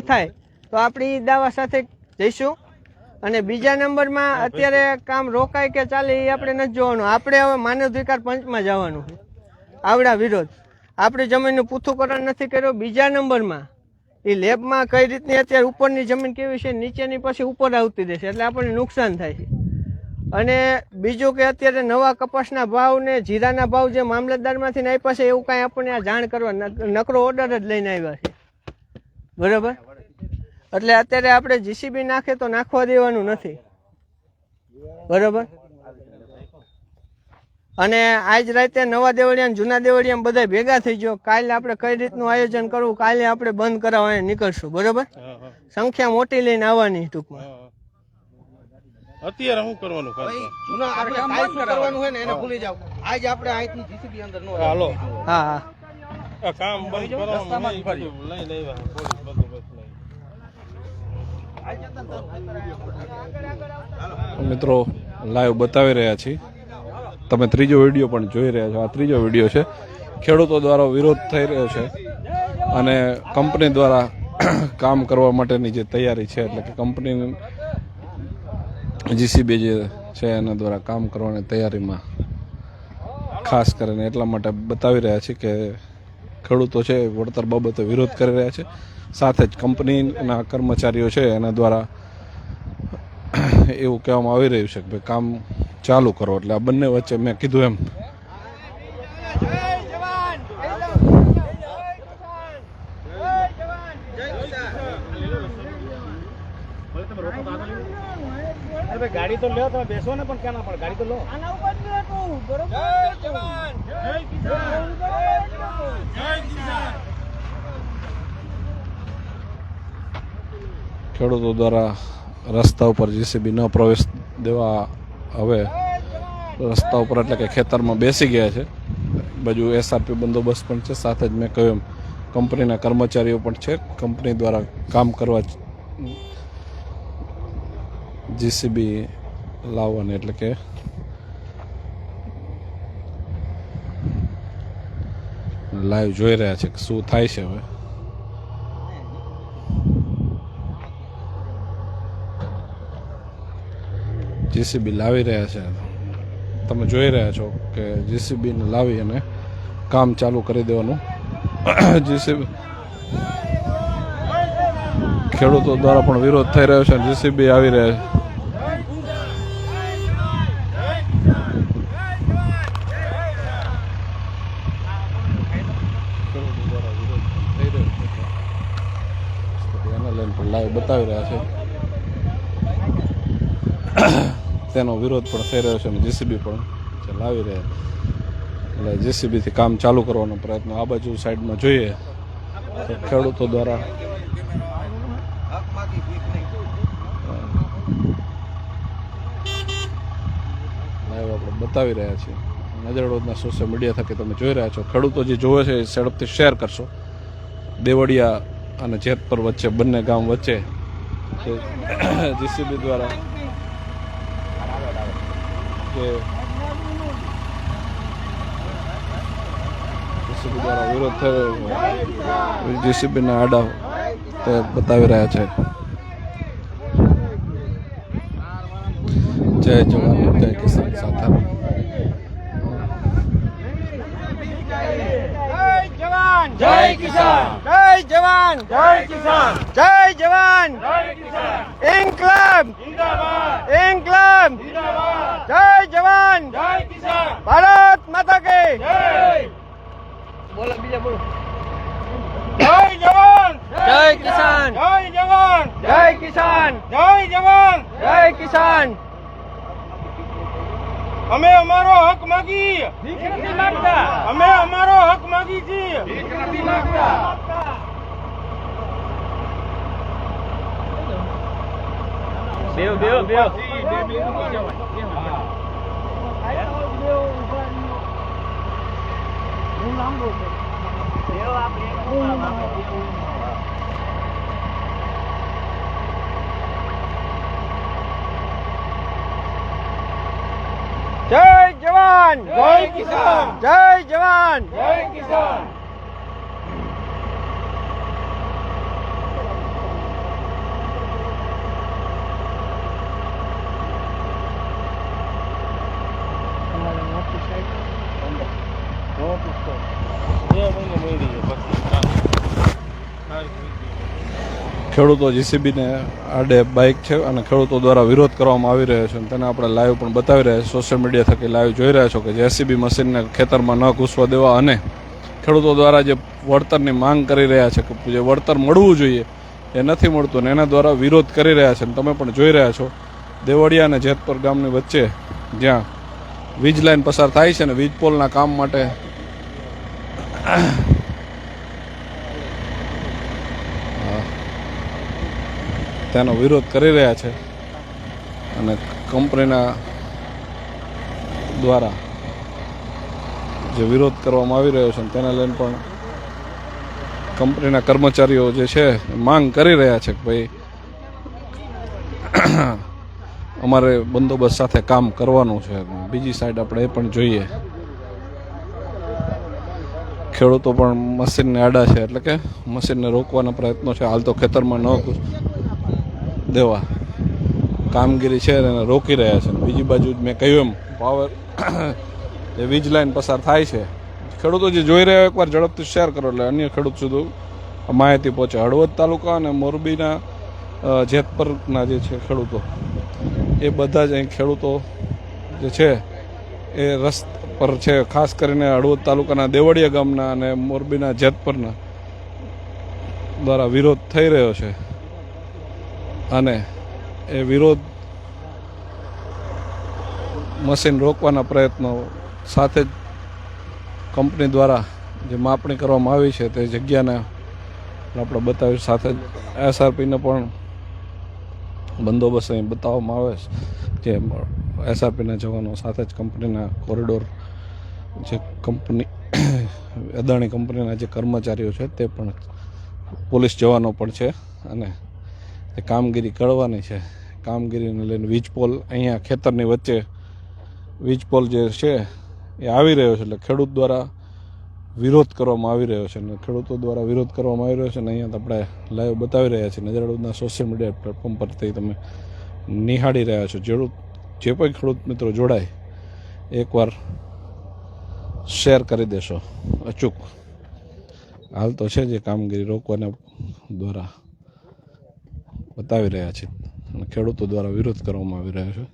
થાય. તો આપણી દાવા સાથે જઈશું. અને બીજા નંબરમાં અત્યારે કામ રોકાય કે ચાલે એ આપણે નથી જોવાનું. આપણે હવે માનવ અધિકાર પંચમાં જવાનું છે. આવડા વિરોધ. આપણી જમીનનું પૃથ્થુકરણ નથી કર્યું. બીજા નંબરમાં એ લેબમાં કઈ રીતની અત્યારે ઉપરની જમીન કેવી છે નીચેની પછી ઉપર આવતી રહેશે. એટલે આપણને નુકસાન થાય છે. અને બીજું કે અત્યારે નવા કપાસના ભાવ ને જીરાના ભાવ જે મામલતદારમાંથી ને આપ્યા છે એવું કાંઈ આપણને આ જાણ કરવા નકરો ઓર્ડર જ લઈને આવ્યા છે. બરાબર? એટલે અત્યારે આપણે જીસીબી નાખે તો નાખવા દેવાનું નથી. બરાબર? અને આજ રાતે નવા દેવળિયા જૂના દેવળિયા બધા ભેગા થઈ ગયો. કાલે આપણે કઈ રીતનું આયોજન કરવું? કાલે આપણે બંધ કરાવવા નીકળશું. બરોબર? સંખ્યા મોટી લઈને આવવાની ટૂંકમાં. અત્યારે શું કરવાનું જૂના આપણે કાંઈ કરવાનું હોય ને એને ભૂલી જાવ આજ આપણે અહીંથી જીસીબી અંદર નો હાલો. હા હા. કામ બંધ કરો લઈ લેવા પોલીસ લઈને. મિત્રો લાઈવ બતાવી રહ્યા છીએ. તમે ત્રીજો વીડિયો પણ જોઈ રહ્યા છો. આ ત્રીજો વીડિયો છે. ખેડૂતો દ્વારા વિરોધ થઈ રહ્યો છે અને કંપની દ્વારા કામ કરવા માટેની જે તૈયારી છે, એટલે કે કંપની જીસીબી જે છે, એના દ્વારા કામ કરવાની તૈયારીમાં ખાસ કરીને એટલા માટે બતાવી રહ્યા છે કે ખેડૂતો છે વળતર બાબતે વિરોધ કરી રહ્યા છે. સાથે જ કંપનીના કર્મચારીઓ છે એના દ્વારા એવું કહેવામાં આવી રહ્યું છે કે ભાઈ કામ ચાલુ કરો. એટલે આ બંને વચ્ચે મેં કીધું એમ. ગાડી તો લ્યો તમે બેસો ને પણ ક્યાં ના પણ? ગાડી તો લો. ખેડૂતો દ્વારા રસ્તા ઉપર જીસીબી ન પ્રવેશ દેવા હવે રસ્તા ઉપર એટલે કે ખેતરમાં બેસી ગયા છે. બાજુ એસઆરપી બંદોબસ્ત પણ છે. સાથે જ મેં કહ્યું કંપનીના કર્મચારીઓ પણ છે. કંપની દ્વારા કામ કરવા જીસીબી લાવવાની એટલે કે લાઈવ જોઈ રહ્યા છે કે શું થાય છે હવે. જીસીબી લાવી રહ્યા છે. તમે જોઈ રહ્યા છો કે જીસીબીને લાવી અને કામ ચાલુ કરી દેવાનું. જીસીબી ખેડૂતો દ્વારા પણ વિરોધ થઈ રહ્યો છે જીસીબી આવી રહ્યા છે. બતાવી રહ્યા છે. તેનો વિરોધ પણ થઈ રહ્યો છે. અને જીસીબી પણ લાવી રહ્યા એટલે જેસીબીથી કામ ચાલુ કરવાનો પ્રયત્ન આ બાજુ સાઈડમાં જોઈએ. તો ખેડૂતો દ્વારા લાઈવ આપણે બતાવી રહ્યા છીએ. નજરડોદના સોશિયલ મીડિયા થકી તમે જોઈ રહ્યા છો. ખેડૂતો જે જોવે છે એ ઝડપથી શેર કરશો. દેવળિયા અને જેતપર વચ્ચે, બંને ગામ વચ્ચે. જીસીબી દ્વારા જે જીસીબી દ્વારા વિરોધ થયો જીસીબીના આડા તે બતાવી રહ્યા છે. જય જવાન જય કિસાન સાથે. જય કિસાન. જય જવાન જય કિસાન જય જવાન. જય કિસાન ઇન્કલાબ. જિંદાબાદ. જય જવાન. જય કિસાન. ભારત માતા કે. જય. બોલો બીજા બોલો. જય જવાન. જય કિસાન. જય જવાન. જય કિસાન. જય જવાન. જય કિસાન. અમે અમારો હક માગી ભીખ નથી માંગતા. અમે અમારો હક માગી છીએ. ભીખ નથી માંગતા બેવ બેવ બેવ જય જવાન જય કિસાન જય નહોતું તો બે મહિને ખેડૂતો જીસીબીને આડે બાઇક છે અને ખેડૂતો દ્વારા વિરોધ કરવામાં આવી રહ્યો છે અને તેને આપણે લાઈવ પણ બતાવી રહ્યા છે. સોશિયલ મીડિયા થકી લાઈવ જોઈ રહ્યા છો કે જેસીબી મશીનને ખેતરમાં ન ઘૂસવા દેવા અને ખેડૂતો દ્વારા જે વળતરની માંગ કરી રહ્યા છે કે જે વળતર મળવું જોઈએ એ નથી મળતું ને એના દ્વારા વિરોધ કરી રહ્યા છે અને તમે પણ જોઈ રહ્યા છો. દેવળિયા અને જેતપુર ગામની વચ્ચે જ્યાં વીજ લાઇન પસાર થાય છે ને વીજ પોલના કામ માટે તેનો વિરોધ કરી રહ્યા છે અને કંપનીના દ્વારા જે વિરોધ કરવામાં આવી રહ્યો છે તેને લઈને પણ કંપનીના કર્મચારીઓ જે છે, માંગ કરી રહ્યા છે કે ભાઈ અમારે બંદોબસ્ત સાથે કામ કરવાનું છે. બીજી સાઈડ આપણે એ પણ જોઈએ. ખેડૂતો પણ મશીનને આડા છે, એટલે કે મશીનને રોકવાના પ્રયત્નો છે. હાલ તો ખેતરમાં ન દેવા. કામગીરી છે એને રોકી રહ્યા છે. બીજી બાજુ મેં કહ્યું એમ પાવર જે વીજ લાઈન પસાર થાય છે. ખેડૂતો જે જોઈ રહ્યા એકવાર ઝડપથી શેર કરો, એટલે અન્ય ખેડૂત સુધી માહિતી પહોંચે. હળવદ તાલુકા અને મોરબીના જેતપરના જે છે ખેડૂતો, એ બધા જ અહીં ખેડૂતો જે છે, એ રસ્તા પર છે, ખાસ કરીને હળવદ તાલુકાના દેવળિયા ગામના અને મોરબીના જેતપરના દ્વારા વિરોધ થઈ રહ્યો છે. અને એ વિરોધ મશીન રોકવાના પ્રયત્નો સાથે જ કંપની દ્વારા જે માપણી કરવામાં આવી છે, તે જગ્યાને આપણે બતાવ્યું, સાથે જ એસઆરપીને પણ બંદોબસ્ત અહીં બતાવવામાં આવે છે, જે એસઆરપીના જવાનો સાથે જ કંપનીના કોરિડોર જે કંપની, અદાણી કંપનીના જે કર્મચારીઓ છે તે પણ પોલીસ જવાનો પણ છે અને તે કામગીરી કરવાની છે. કામગીરીને લઈને વીજ પોલ અહીંયા ખેતરની વચ્ચે વીજ પોલ જે છે એ આવી રહ્યો છે એટલે ખેડૂત દ્વારા વિરોધ કરવામાં આવી રહ્યો છે અને ખેડૂતો દ્વારા વિરોધ કરવામાં આવી રહ્યો છે અને અહીંયા આપણે લાઈવ બતાવી રહ્યા છીએ. નજરાડુના સોશિયલ મીડિયા પ્લેટફોર્મ પરથી તમે નિહાળી રહ્યા છો. જેડું જે પણ ખેડૂત મિત્રો જોડાય, એકવાર શેર કરી દેશો અચૂક. હાલ તો છે જે કામગીરી રોકવાના દ્વારા બતાવી રહ્યા છે અને ખેડૂતો દ્વારા વિરોધ કરવામાં આવી રહ્યો છે.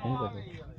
શું કહેતો?